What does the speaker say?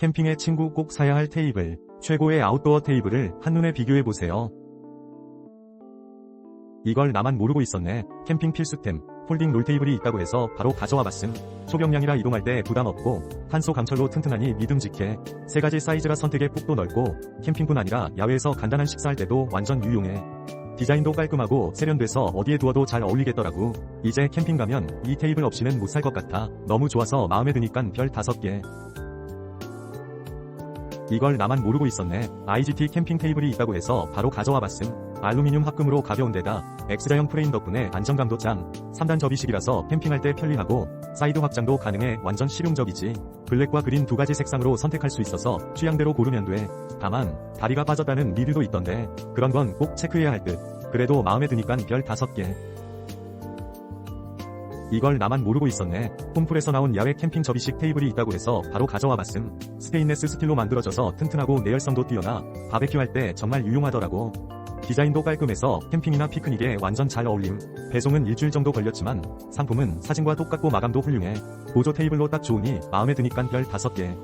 캠핑의 친구 꼭 사야 할 테이블, 최고의 아웃도어 테이블을 한눈에 비교해보세요. 이걸 나만 모르고 있었네. 캠핑 필수템, 폴딩 롤테이블이 있다고 해서 바로 가져와 봤음. 소경량이라 이동할 때 부담 없고, 탄소 강철로 튼튼하니 믿음직해. 세 가지 사이즈라 선택의 폭도 넓고, 캠핑뿐 아니라 야외에서 간단한 식사할 때도 완전 유용해. 디자인도 깔끔하고 세련돼서 어디에 두어도 잘 어울리겠더라고. 이제 캠핑 가면 이 테이블 없이는 못 살 것 같아. 너무 좋아서 마음에 드니깐 별 5개. 이걸 나만 모르고 있었네. IGT 캠핑 테이블이 있다고 해서 바로 가져와 봤음. 알루미늄 합금으로 가벼운데다 X자형 프레임 덕분에 안정감도 짱. 3단 접이식이라서 캠핑할 때 편리하고 사이드 확장도 가능해 완전 실용적이지. 블랙과 그린 두 가지 색상으로 선택할 수 있어서 취향대로 고르면 돼. 다만 다리가 빠졌다는 리뷰도 있던데 그런 건 꼭 체크해야 할 듯. 그래도 마음에 드니깐 별 5개. 이걸 나만 모르고 있었네. 홈플에서 나온 야외 캠핑 접이식 테이블이 있다고 해서 바로 가져와 봤음. 스테인레스 스틸로 만들어져서 튼튼하고 내열성도 뛰어나 바베큐 할 때 정말 유용하더라고. 디자인도 깔끔해서 캠핑이나 피크닉에 완전 잘 어울림. 배송은 일주일 정도 걸렸지만 상품은 사진과 똑같고 마감도 훌륭해. 보조 테이블로 딱 좋으니 마음에 드니깐 별 5개.